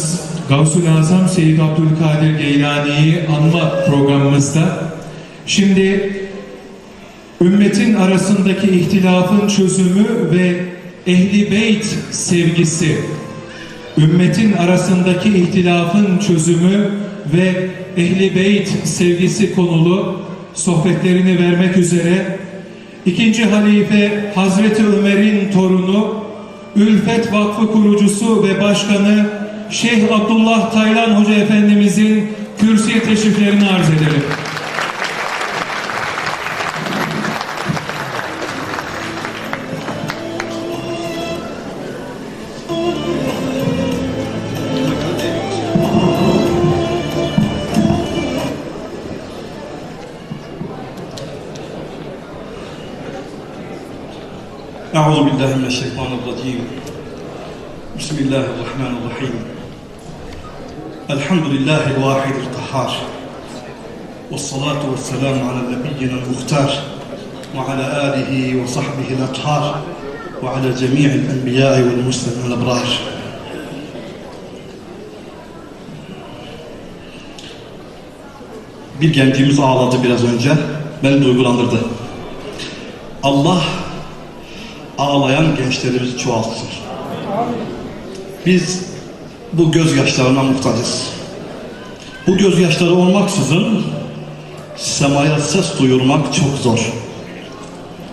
üstadlarımız Gavsul Azam Seyyid Abdülkadir Geylani'yi anma programımızda. Şimdi ümmetin arasındaki ihtilafın çözümü ve ehli beyt sevgisi ümmetin arasındaki ihtilafın çözümü ve ehli beyt sevgisi konulu sohbetlerini vermek üzere ikinci halife Hazreti Ömer'in torunu Ülfet Vakfı kurucusu ve başkanı Şeyh Abdullah Taylan Hoca Efendimizin kürsüye teşriflerini arz edelim. أعوذ بالله من الشيطان لله الواحد القهار والصلاة والسلام على نبينا المختار وعلى آله وصحبه الأطهار وعلى جميع الأنبياء والمسلمين الأبرار Bir gencimiz ağladı biraz önce. Beni duygulandırdı. Allah ağlayan gençlerimizi çoğaltsın. Biz bu gözyaşlarına muhtacız. Bu gözyaşları olmaksızın semaya ses duyurmak çok zor.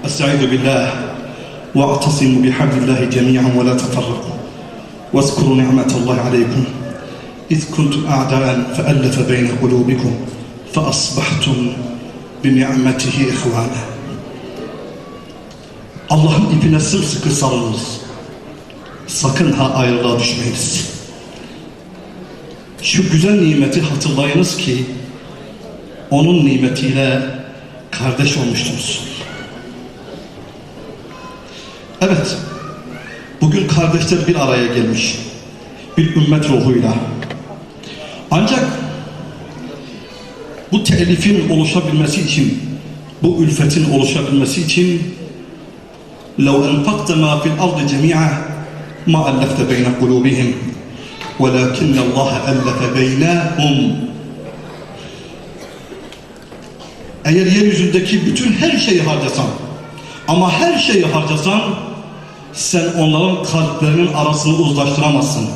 Estaizu billah ve atasimu bihablillahi cemiyan ve la teferraku ve zkuru ni'metallahi aleykum إذ كنتم أعداء فألف بين قلوبكم فأصبحتم بنعمته إخوانا Allah'ın ipine sımsıkı sarılınız. Sakın ha ayrılığa düşmeyiniz. Şu güzel nimeti hatırlayınız ki onun nimetiyle kardeş olmuştunuz. Evet, bugün kardeşler bir araya gelmiş. Bir ümmet ruhuyla. Ancak bu telifin oluşabilmesi için, bu ülfetin oluşabilmesi için لو أنفقت ما في الأرض جميعا ما ألفت بين قلوبهم ولكن الله ألف بينهم Eğer yeryüzündeki bütün her şeyi harcasan ama her şeyi harcasan sen onların kalplerinin arasını uzlaştıramazsın.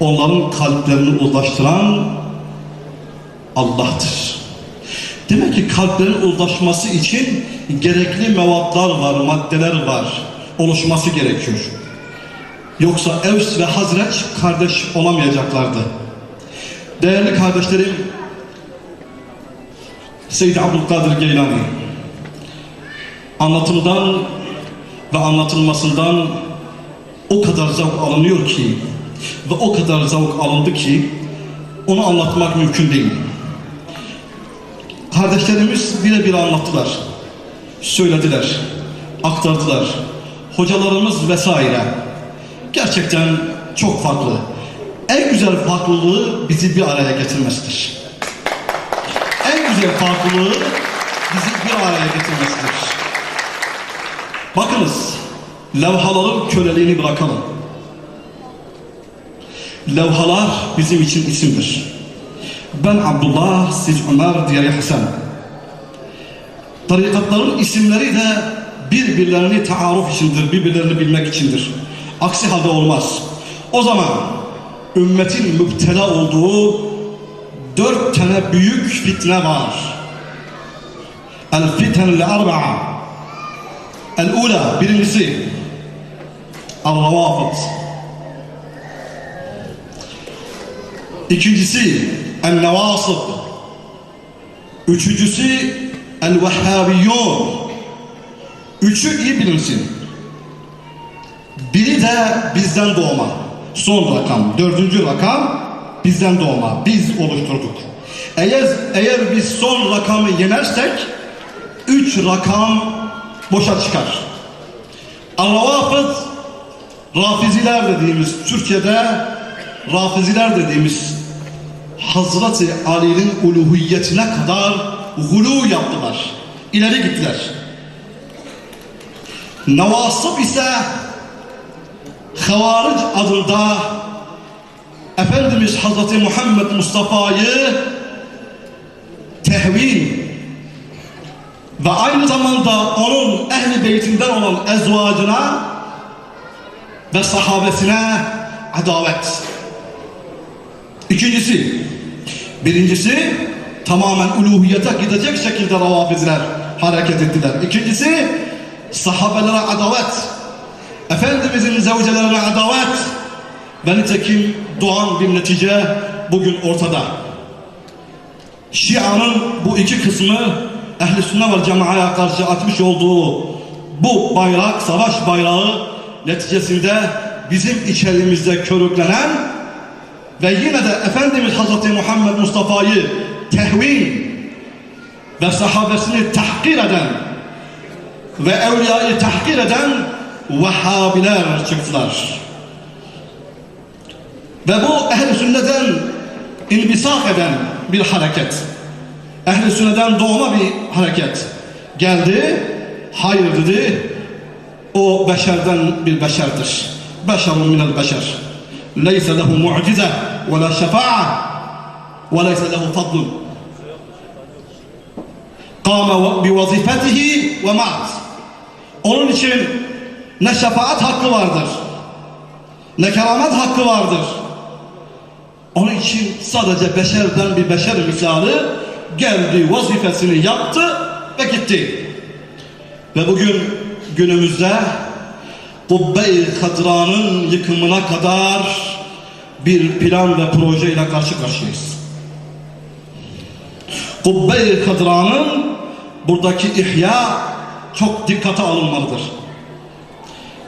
Onların kalplerini uzlaştıran Allah'tır. Demek ki kalplerin uzlaşması için gerekli mevatlar var, maddeler var. Oluşması gerekiyor. Yoksa Evs ve Hazreç kardeş olamayacaklardı. Değerli kardeşlerim, Seyyid Abdülkadir Geylani anlatımdan ve anlatılmasından o kadar zavk alınıyor ki ve o kadar zavk alındı ki onu anlatmak mümkün değil. Kardeşlerimiz birebir anlattılar. Söylediler. Aktardılar. Hocalarımız vesaire. Gerçekten çok farklı. En güzel farklılığı bizi bir araya getirmesidir. En güzel farklılığı bizi bir araya getirmesidir. Bakınız, levhaların köleliğini bırakalım. Levhalar bizim için isimdir. Ben Abdullah, siz Ömer, diğeri Hasan. Tarikatların isimleri de birbirlerini taarruf içindir, birbirlerini bilmek içindir. Aksi halde olmaz. O zaman ümmetin müptela olduğu dört tane büyük fitne var. El fitenle arba'a. El ula, birincisi. El ravafat. İkincisi El-Nevasıb. Üçüncüsü El-Vehhabiyyun. Üçü iyi bilinsin. Biri de bizden doğma. Son rakam, dördüncü rakam bizden doğma. Biz oluşturduk. Eğer, eğer biz son rakamı yenersek üç rakam boşa çıkar. Al-Ravafız Rafiziler dediğimiz Türkiye'de Rafiziler dediğimiz Hazreti Ali'nin uluhiyetine kadar gulu yaptılar. İleri gittiler. Nevasıb ise Havaric adında Efendimiz Hazreti Muhammed Mustafa'yı tehvin ve aynı zamanda onun ehli beytinden olan ezvacına ve sahabesine adavet. İkincisi, birincisi tamamen uluhiyete gidecek şekilde ravafizler hareket ettiler. İkincisi sahabelere adavet. Efendimizin zevcelerine adavet. Ve nitekim doğan bir netice bugün ortada. Şia'nın bu iki kısmı ehl-i sünnet ve cemaaya karşı atmış olduğu bu bayrak, savaş bayrağı neticesinde bizim içerimizde körüklenen ve yine de Efendimiz Hazreti Muhammed Mustafa'yı tehvin ve sahabesini tahkir eden ve evliyayı tahkir eden Vehhabiler çıktılar. Ve bu ehl-i sünnetten inbisak eden bir hareket. Ehl-i sünneden doğma bir hareket. Geldi, hayır dedi, o beşerden bir beşerdir. Beşerun minel beşer. Leyse lehu mu'cize ve la şefa'a ve leyse lehu fadlun. Kâme bi vazifetihi ve ma'at. Onun için ne şefaat hakkı vardır, ne keramet hakkı vardır. Onun için sadece beşerden bir beşer misali geldi, vazifesini yaptı ve gitti. Ve bugün günümüzde Kubbe-i Kadra'nın yıkımına kadar bir plan ve proje ile karşı karşıyayız. Kubbe-i Kadra'nın buradaki ihya çok dikkate alınmalıdır.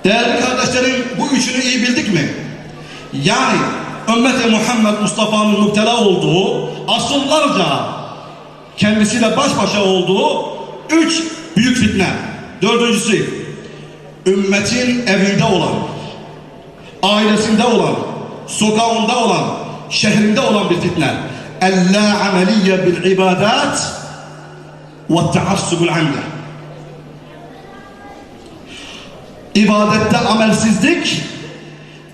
Değerli kardeşlerim bu üçünü iyi bildik mi? Yani ümmeti Muhammed Mustafa'nın müptela olduğu asıllarca kendisiyle baş başa olduğu üç büyük fitne. Dördüncüsü ümmetin evinde olan, ailesinde olan, sokağında olan, şehrinde olan bir fitne. Ella ameliye bil ibadat ve taassubul amde. İbadette amelsizlik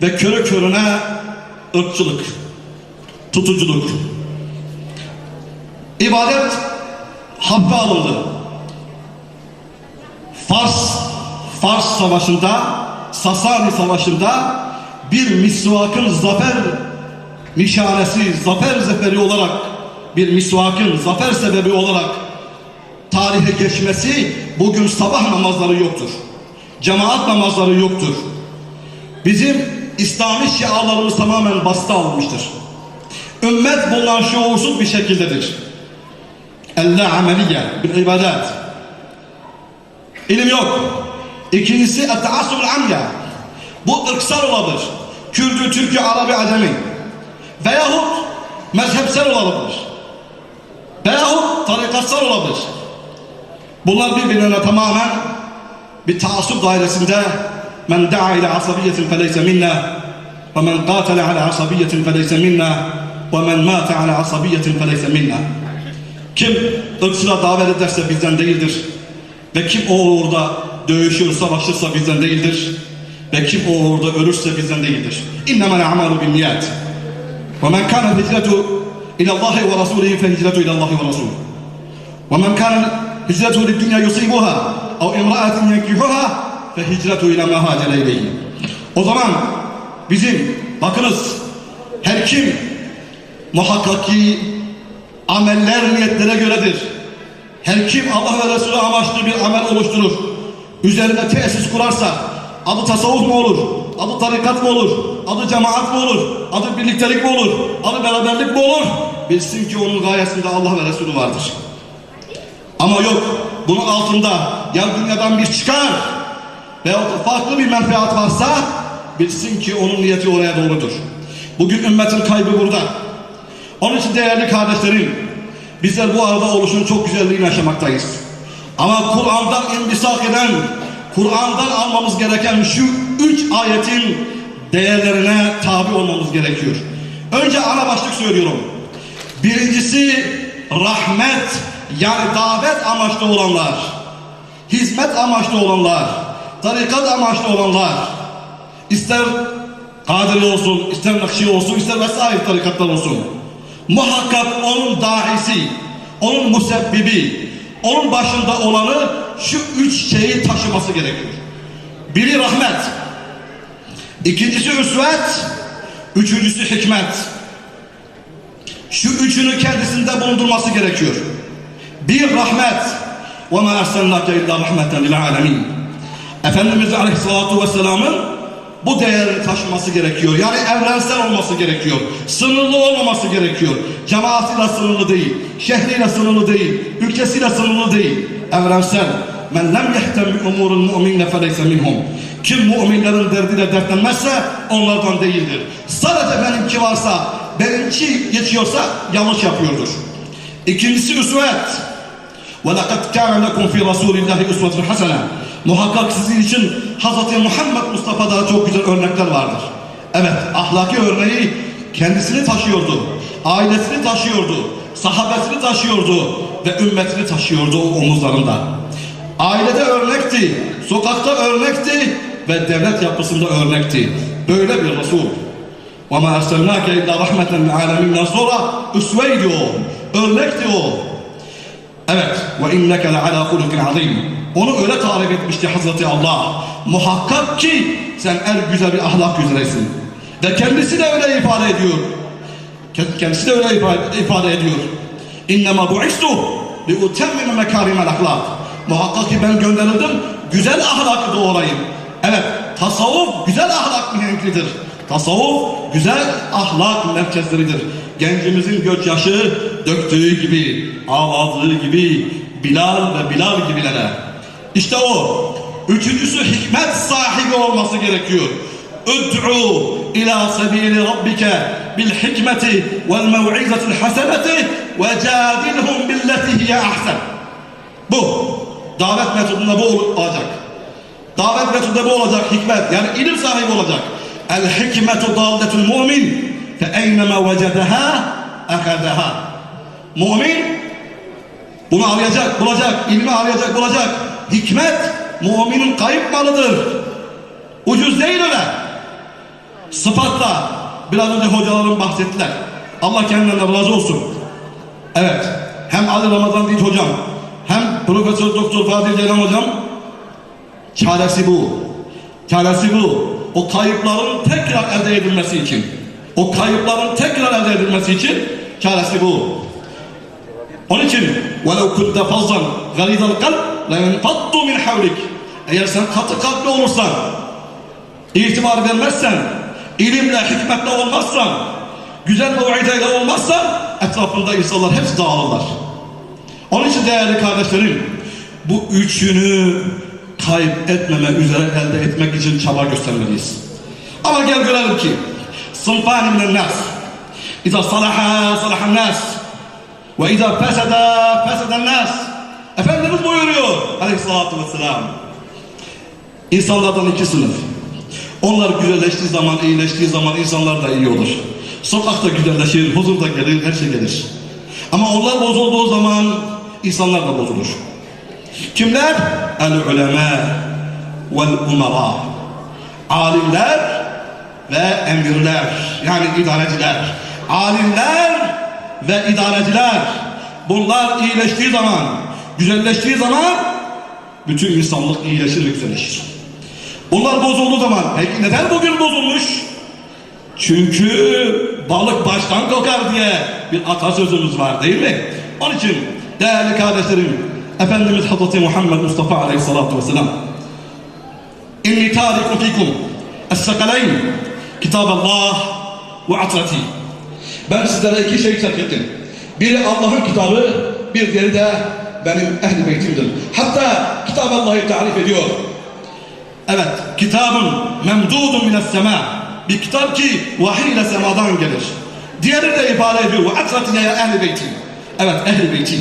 ve körü körüne ırkçılık, tutuculuk. İbadet hafife alındı. Fars, Fars savaşında, Sasani savaşında bir misvakın zafer nişanesi, zafer zeferi olarak bir misvakın zafer sebebi olarak tarihe geçmesi bugün sabah namazları yoktur. Cemaat namazları yoktur. Bizim İslami şialarımız tamamen bastı alınmıştır. Ümmet bundan şuursuz bir şekildedir. Elle ameliye bil ibadat. İlim yok. İkincisi et-taassub amya. Bu ırksal olabilir. Kürdü, Türkü, Arabi, Acemi. Veyahut mezhepsel olabilir. Veyahut tarikatsal olabilir. Bunlar birbirine tamamen بالتعصب ظاهره من دعا إلى عصبية فليس منا. ومن قاتل على عصبية فليس منا. ومن مات على عصبية فليس منا. kim ırkçılığa davet ederse bizden değildir. Ve kim o uğurda dövüşür, savaşırsa bizden değildir. Ve kim o اِنَّمَا الْاَعْمَالُ بِالْنِيَاتِ وَمَنْ كَانَ هجرته اِلَى اللّٰهِ وَرَسُولِهِ فهجرته اِلَى اللّٰهِ وَرَسُولِهِ وَمَنْ كَانَ هجرته لِلْدُّنْيَا يُصِيبُهَا yenkihuha fe hicretu ila ma hacele ileyhi. O zaman bizim bakınız her kim muhakkak ki ameller niyetlere göredir. Her kim Allah ve Resulü amaçlı bir amel oluşturur, üzerine tesis kurarsa, adı tasavvuf mu olur, adı tarikat mı olur, adı cemaat mı olur, adı birliktelik mi olur, adı beraberlik mi olur, bilsin ki onun gayesinde Allah ve Resulü vardır. Ama yok, bunun altında ya dünyadan bir çıkar veyahut da farklı bir menfaat varsa bilsin ki onun niyeti oraya doğrudur. Bugün ümmetin kaybı burada. Onun için değerli kardeşlerim, bizler bu arada oluşun çok güzelliğini yaşamaktayız. Ama Kur'an'dan imbisak eden, Kur'an'dan almamız gereken şu üç ayetin değerlerine tabi olmamız gerekiyor. Önce ana başlık söylüyorum. Birincisi rahmet yani davet amaçlı olanlar, hizmet amaçlı olanlar, tarikat amaçlı olanlar, ister Kadiri olsun, ister Nakşi olsun, ister vesaire tarikatlar olsun. Muhakkak onun dahisi, onun musebbibi, onun başında olanı şu üç şeyi taşıması gerekiyor. Biri rahmet, ikincisi üsvet, üçüncüsü hikmet Şu üçünü kendisinde bulundurması gerekiyor. Bir rahmet. وَمَا اَرْسَلْنَاكَ اِلَّا رَحْمَةً لِلْعَالَمِينَ Efendimiz Aleyhisselatü Vesselam'ın bu değeri taşıması gerekiyor. Yani evrensel olması gerekiyor. Sınırlı olmaması gerekiyor. Cemaatiyle sınırlı değil. Şehriyle sınırlı değil. Ülkesiyle sınırlı değil. Evrensel. Men lem yehtem bi umurul mu'minne feleyse minhum. Kim müminlerin derdiyle dertlenmezse onlardan değildir. Sadece benimki varsa, benimki geçiyorsa yanlış yapıyordur. İkincisi üsvet. وَلَقَدْ كَانَ لَكُمْ فِي رَسُولِ اللّٰهِ اُسْوَةٌ حَسَنًا Muhakkak sizin için Hz. Muhammed Mustafa'da çok güzel örnekler vardır. Evet, ahlaki örneği kendisini taşıyordu, ailesini taşıyordu, sahabesini taşıyordu ve ümmetini taşıyordu o omuzlarında. Ailede örnekti, sokakta örnekti ve devlet yapısında örnekti. Böyle bir Resul. وَمَا اَرْسَلْنَاكَ اِلَّا رَحْمَةً لِلْعَالَمِينَ sonra üsveydi o, örnekti o. Evet. Ve inneke le ala hulukin azim. Onu öyle tarif etmişti Hazreti Allah. Muhakkak ki sen en güzel bir ahlak üzeresin. Ve kendisi de öyle ifade ediyor. Kendisi de öyle ifade, ifade ediyor. İnnemâ bu'istu li utemmime mekârimel ahlak. Muhakkak ki ben gönderildim güzel ahlakı doğurayım. Evet, tasavvuf güzel ahlak mihenklidir. Tasavvuf güzel ahlak merkezleridir. Gencimizin gözyaşı döktüğü gibi, ağladığı gibi, Bilal ve Bilal gibilere. İşte o. Üçüncüsü hikmet sahibi olması gerekiyor. Ud'u ila sebili rabbike bil hikmeti vel mev'izatil haseneti ve cadilhum billeti hiye ahsen. Bu. Davet metodunda bu olacak. Davet metodunda bu olacak hikmet. Yani ilim sahibi olacak. El hikmetu dalletul mu'min fe eyneme vecedeha ehadeha. Mu'min bunu arayacak, bulacak, ilmi arayacak, bulacak. Hikmet müminin kayıp malıdır. Ucuz değil öyle. Sıfatla biraz önce hocalarım bahsettiler. Allah kendilerine razı olsun. Evet. Hem Ali Ramazan Dinç hocam hem Profesör Doktor Fadil Ceylan hocam çaresi bu. Çaresi bu O kayıpların tekrar elde edilmesi için. O kayıpların tekrar elde edilmesi için çaresi bu. Onun için وَلَوْ كُنْتَ فَضًّا غَلِيظَ الْقَلْبِ لَيَنْفَضُّ مِنْ حَوْلِكَ Eğer sen katı kalpli olursan, itibar vermezsen, ilimle, hikmetle olmazsan, güzel muideyle olmazsan, etrafında insanlar hepsi dağılırlar. Onun için değerli kardeşlerim, bu üçünü kayıp etmeme üzere elde etmek için çaba göstermeliyiz. Ama gel görelim ki, صنفان من الناس إذا صلح صلح الناس وإذا فسد فسد الناس Efendimiz buyuruyor aleyhissalatü vesselam. İnsanlardan iki sınıf. Onlar güzelleştiği zaman, iyileştiği zaman insanlar da iyi olur. Sokakta güzelleşir, huzur da gelir, her şey gelir. Ama onlar bozulduğu zaman insanlar da bozulur. Kimler? El-ulema vel-umara. Alimler ve emirler. Yani idareciler. Alimler ve idareciler. Bunlar iyileştiği zaman, güzelleştiği zaman bütün insanlık iyileşir ve güzelleşir. Bunlar bozulduğu zaman, peki neden bugün bozulmuş? Çünkü balık baştan kokar diye bir atasözümüz var değil mi? Onun için değerli kardeşlerim, Efendimiz Hazreti Muhammed Mustafa Aleyhisselatü Vesselam İnni tarikum fikum Es-sekaleyn Kitab Allah ve atrati Ben sizlere iki şey terk ettim. Biri Allah'ın kitabı, bir diğeri de benim ehli beytimdir. Hatta Kitab Allah'ı tarif ediyor. Evet, kitabın memdudun mines sema. Bir kitap ki vahiy ile semadan gelir. Diğeri de ifade ediyor. Ve atrati ya ehli beyti. Evet, ehli beyti.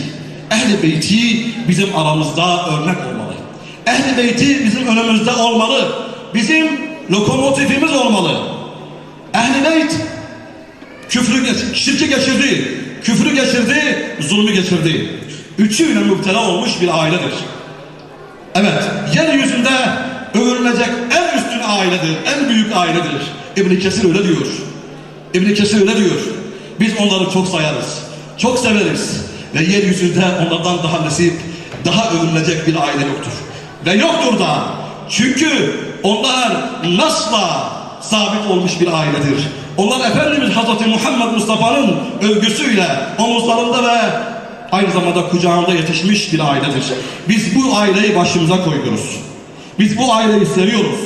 Ehli beyti bizim aramızda örnek olmalı. Ehli beyti bizim önümüzde olmalı. Bizim lokomotifimiz olmalı. Ehli beyt küfrü şirki geçirdi, küfrü geçirdi, zulmü geçirdi. Üçüyle müptela olmuş bir ailedir. Evet, yeryüzünde övülecek en üstün ailedir, en büyük ailedir. İbn Kesir öyle diyor. İbn Kesir öyle diyor. Biz onları çok sayarız. Çok severiz. Ve yeryüzünde onlardan daha nasip, daha övünülecek bir aile yoktur. Ve yoktur da. Çünkü onlar nasla sabit olmuş bir ailedir. Onlar Efendimiz Hazreti Muhammed Mustafa'nın övgüsüyle omuzlarında ve aynı zamanda kucağında yetişmiş bir ailedir. Biz bu aileyi başımıza koyuyoruz. Biz bu aileyi seviyoruz.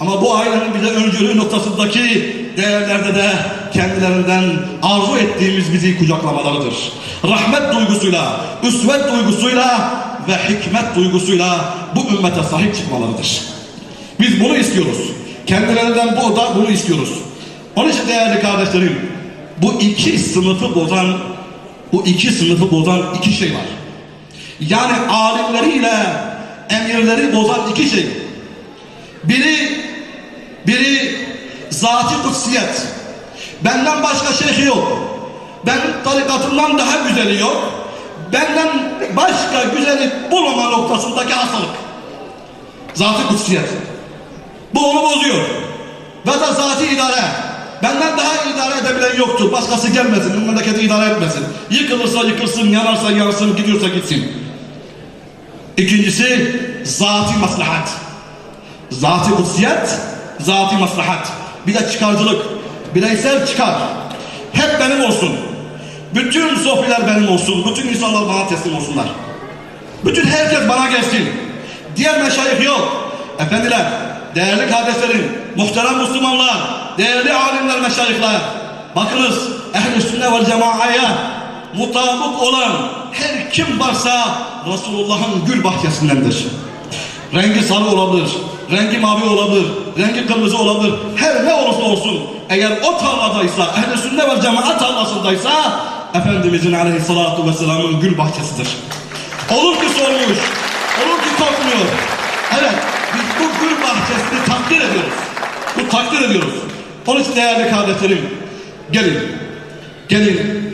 Ama bu ailenin bize öncülüğü noktasındaki değerlerde de kendilerinden arzu ettiğimiz bizi kucaklamalarıdır. Rahmet duygusuyla, üsvet duygusuyla ve hikmet duygusuyla bu ümmete sahip çıkmalarıdır. Biz bunu istiyoruz. Kendilerinden bu da bunu istiyoruz. Onun için değerli kardeşlerim, bu iki sınıfı bozan, bu iki sınıfı bozan iki şey var. Yani alimleriyle emirleri bozan iki şey. Biri, biri zati kutsiyet. Benden başka şeyhi yok. Benim tarikatımdan daha güzeli yok. Benden başka güzeli bulmama noktasındaki hastalık. Zati kutsiyet. Bu onu bozuyor. Ve de zati idare. Benden daha idare edebilen yoktur. Başkası gelmesin, bu memleketi idare etmesin. Yıkılırsa yıkılsın, yanarsa yansın, gidiyorsa gitsin. İkincisi zati maslahat. Zati kutsiyet, zati maslahat. Bir de çıkarcılık. Bireysel çıkar. Hep benim olsun. Bütün sohbeler benim olsun. Bütün insanlar bana teslim olsunlar. Bütün herkes bana gelsin. Diğer meşayih yok. Efendiler, değerli kardeşlerim, muhterem Müslümanlar, değerli alimler, meşayihler. Bakınız, ehl-i sünne vel cemaaya mutabık olan her kim varsa Resulullah'ın gül bahçesindendir. Rengi sarı olabilir, rengi mavi olabilir, rengi kırmızı olabilir. Her ne olursa olsun eğer o tarladaysa, ehl-i sünne vel cemaat tarlasındaysa Efendimizin aleyhissalatu vesselamın gül bahçesidir. Olur ki sormuş, olur ki korkmuyor. Evet, biz bu gül bahçesini takdir ediyoruz. Bu takdir ediyoruz. Onun için değerli kardeşlerim, gelin, gelin.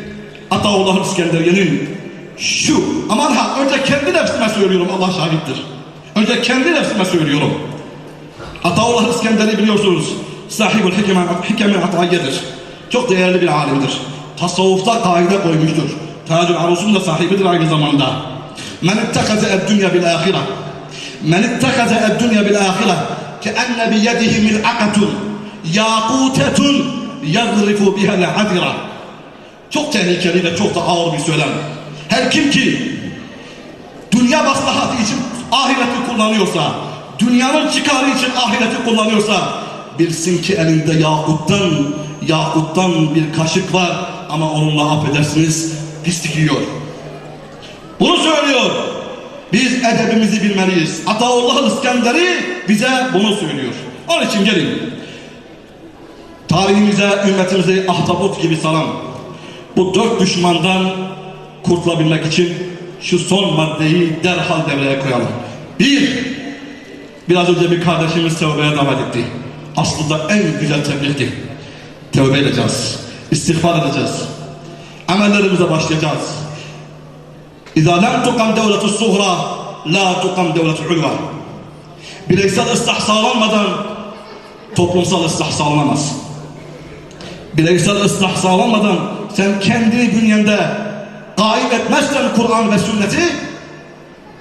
Ataullah İskenderiye'nin şu, aman ha önce kendi nefsime söylüyorum Allah şahittir. Önce kendi nefsime söylüyorum. Ataullah İskenderi biliyorsunuz, sahibül hikeme, hikeme atayyedir. Çok değerli bir alimdir. Tasavvufta kaide koymuştur. Tacül Arus'un da sahibidir aynı zamanda. Men ittekaze ed-dünya bil ahire. Men ittekaze ed-dünya bil ahire. Keenne biyedihi mil'akatun. Yakutetun. Yagrifu biha le'adira. Çok tehlikeli ve çok da ağır bir söylem. Her kim ki dünya maslahatı için ahireti kullanıyorsa, dünyanın çıkarı için ahireti kullanıyorsa, bilsin ki elinde yakuttan, yakuttan bir kaşık var ama onunla affedersiniz pislik yiyor. Bunu söylüyor. Biz edebimizi bilmeliyiz. Ataullah İskenderi bize bunu söylüyor. Onun için gelin. Tarihimize, ümmetimize ahtapot gibi salam. Bu dört düşmandan kurtulabilmek için şu son maddeyi derhal devreye koyalım. Bir, biraz önce bir kardeşimiz tövbeye davet etti. Aslında en güzel tebliğdi. Tövbe edeceğiz. İstiğfar edeceğiz. Amellerimize başlayacağız. İzâ lem tukam devletu suhra la tukam devletu ulva. Bireysel ıslah sağlanmadan toplumsal ıslah sağlanamaz. Bireysel ıslah sağlanmadan sen kendini bünyende gaib etmezsen Kur'an ve sünneti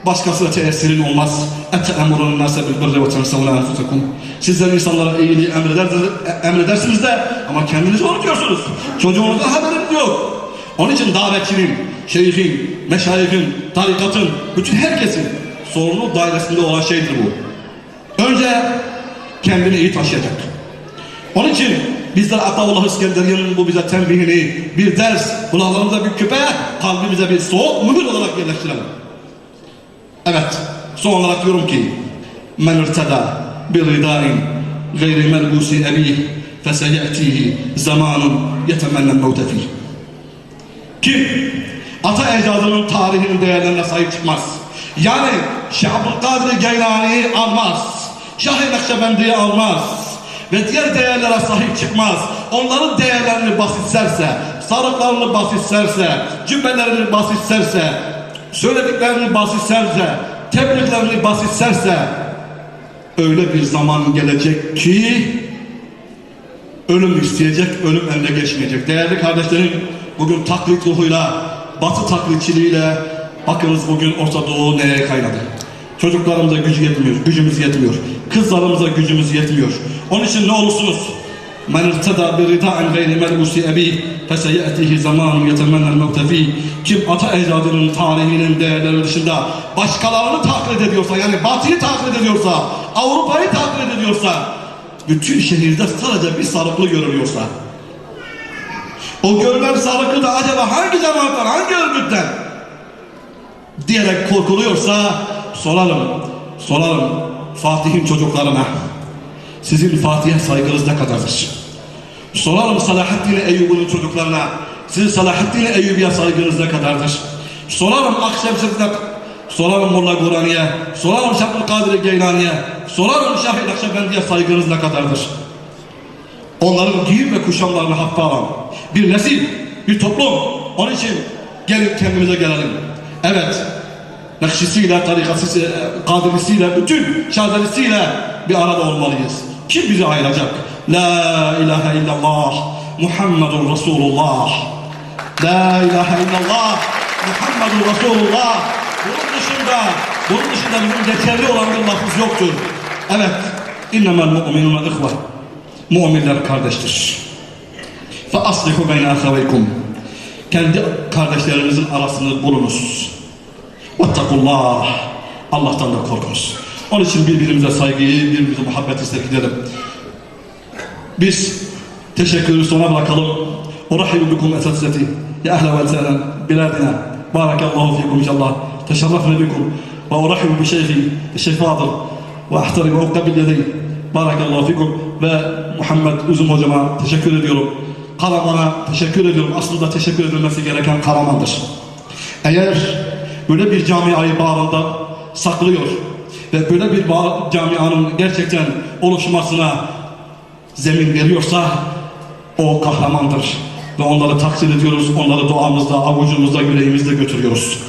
Başkası da tesirin olmaz. Ete emurun nase bil birri ve tensevne enfusekum. Sizler insanlara iyiliği emredersiniz, e, emredersiniz de ama kendinizi unutuyorsunuz. Çocuğunuzda haberiniz yok. Onun için davetçinin, şeyhin, meşayihin, tarikatın, bütün herkesin sorunu dairesinde olan şeydir bu. Önce kendini iyi taşıyacak. Onun için bizler Ataullah İskenderiye'nin bu bize tembihini, bir ders, kulağlarımıza bir küpe, kalbimize bir soğuk mühür olarak yerleştirelim. Evet, son olarak diyorum ki men irtada bir ridain gayri melbusi ebih feseyetihi zamanun yetemennen mevte. Kim ata ecdadının tarihinin değerlerine sahip çıkmaz. Yani Şeyh Abdülkadir Geylani'yi almaz. Şah-ı Nakşibendi'yi almaz. Ve diğer değerlere sahip çıkmaz. Onların değerlerini basitserse, sarıklarını basitserse, cübbelerini basitserse, söylediklerini basitserse, tebriklerini basitserse öyle bir zaman gelecek ki ölüm isteyecek, ölüm eline geçmeyecek. Değerli kardeşlerim, bugün taklit ruhuyla, batı taklitçiliğiyle bakınız bugün Orta Doğu nereye kaynadı. Çocuklarımıza gücü yetmiyor, gücümüz yetmiyor. Kızlarımıza gücümüz yetmiyor. Onun için ne olursunuz? İrtada bi rida'in gayri melbusi ebi feseyetihi zamanun yetemennel mevte fih. Kim ata ecdadının tarihinin değerleri dışında başkalarını taklit ediyorsa yani batıyı taklit ediyorsa Avrupa'yı taklit ediyorsa bütün şehirde sadece bir sarıklı görülüyorsa o görülen sarıklı da acaba hangi cemaatten hangi örgütten diyerek korkuluyorsa soralım soralım Fatih'in çocuklarına sizin Fatih'e saygınız ne kadardır? Soralım Salahaddin Eyyubi'nin çocuklarına. Sizin Salahaddin Eyyubi'ye saygınız ne kadardır? Soralım Akşemseddin'e, soralım Molla Gurani'ye, soralım Şabdülkadir Geylani'ye, soralım Şahid Akşebendi'ye saygınız ne kadardır? Onların giyim ve kuşamlarını hafife alan bir nesil, bir toplum. Onun için gelin kendimize gelelim. Evet, Nakşisiyle, tarikasıyla, kadirisiyle, bütün şazelisiyle bir arada olmalıyız. Kim bizi ayıracak? La ilahe illallah Muhammedun Resulullah. La ilahe illallah Muhammedun Resulullah. Bunun dışında, bunun dışında bizim geçerli olan bir lafız yoktur. Evet, innemel mu'minuna ihve. Müminler kardeştir. Fe aslihu beyne ahaveykum. Kendi kardeşlerinizin arasını bulunuz. Vettakullah. Allah'tan da korkunuz. Onun için birbirimize saygıyı, birbirimize muhabbeti sergileyelim. Biz teşekkürü sona bırakalım. Urahibu bikum esasiyeti. Ya ehle ve sehlen biladina. Barakallahu fikum inşallah. Teşerrafna bikum. Ve urahibu bi şeyhi, Şeyh Fadıl. Ve ahtarimu ukkabil yedeyn. Barakallahu fikum. Ve Muhammed Üzüm hocama teşekkür ediyorum. Karaman'a teşekkür ediyorum. Aslında teşekkür edilmesi gereken Karaman'dır. Eğer böyle bir camiayı bağrında saklıyor ve böyle bir camianın gerçekten oluşmasına zemin veriyorsa o kahramandır. Ve onları takdir ediyoruz, onları duamızda, avucumuzda, yüreğimizde götürüyoruz.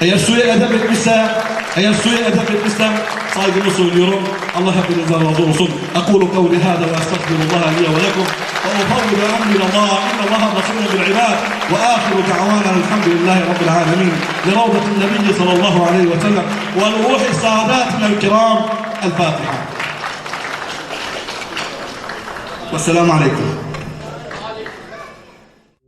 Eğer suya edep etmişse, eğer suya edep etmişsem saygımı söylüyorum. Allah hepinizden razı olsun. Ekulu kavli hâdâ ve estağfirullah liye ve lekum. Ve ufavvidu emri ilallah. İnna Allaha basirun bil ibad. Ve ahiru da'vana elhamdülillahi rabbil alemin. Li ravdatin nebiyyi sallallahu aleyhi ve sellem. Ve ruhi saadatina kiram. El Fatiha. والسلام عليكم.